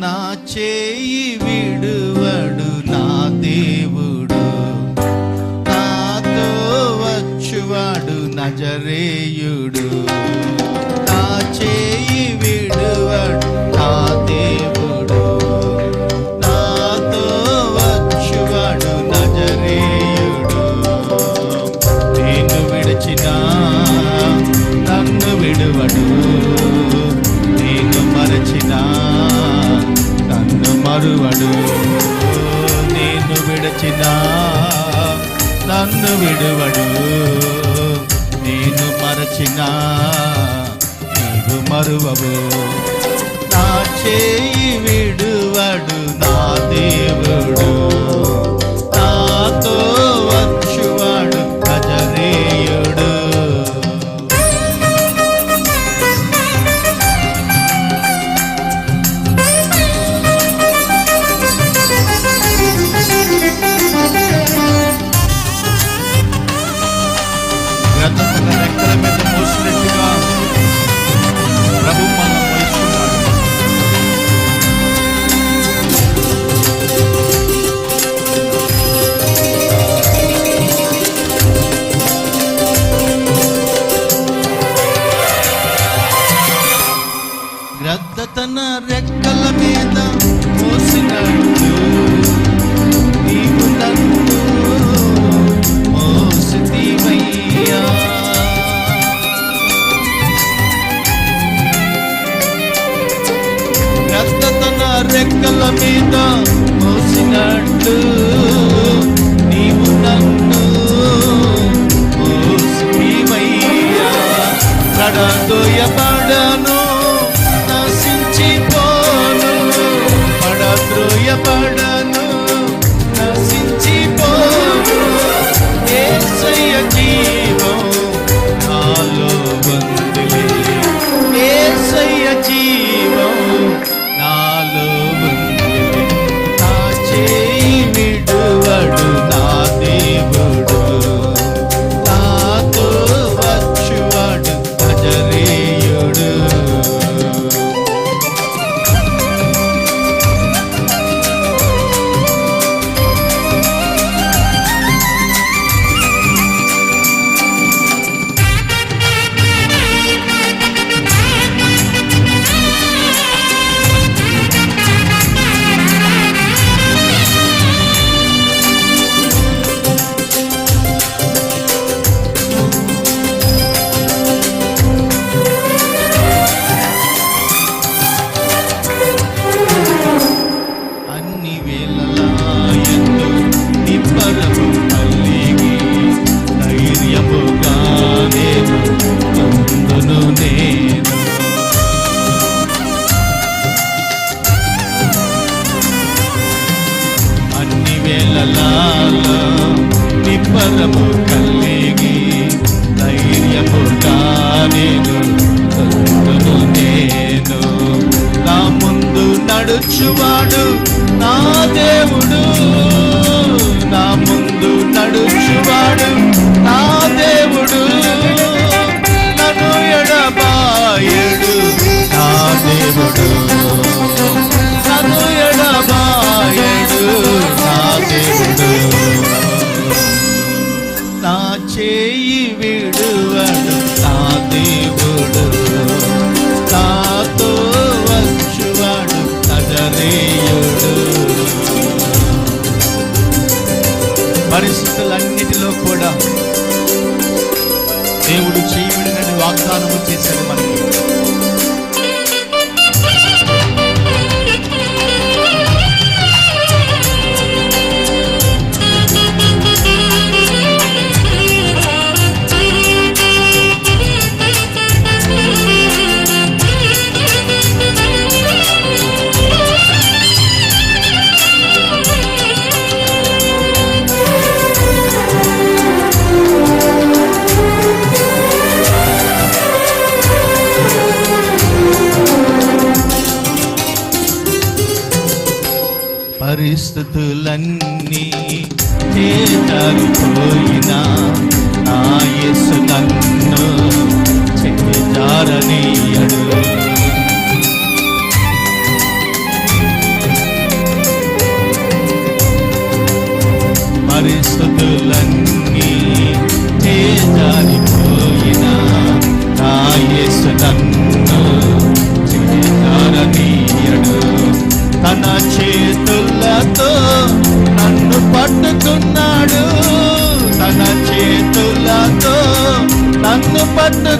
నా చేయి విడువడు నా దేవుడు. నాతో వచ్చువాడు నజరేయుడు. విడచిన నన్ను విడువడు. నేను మరచిన నీవు మరువవు. నా చేయి విడువడు. తన రెక్కల మీద మోసినట్టు. నీవు నన్ను మోసితివయ్యా. తన రెక్కల మీద చేయి నిబ్బరము కలిగి ధైర్యముగా నేను తొలుతును నేను. నా ముందు నడుచువాడు నా దేవుడు. నా ముందు నడుచువాడు నా దేవుడు. నన్ను ఎడబాయడు నా దేవుడు. Thanks, everybody. పరిస్థితులన్నీ చేజారిపోయినా నన్ను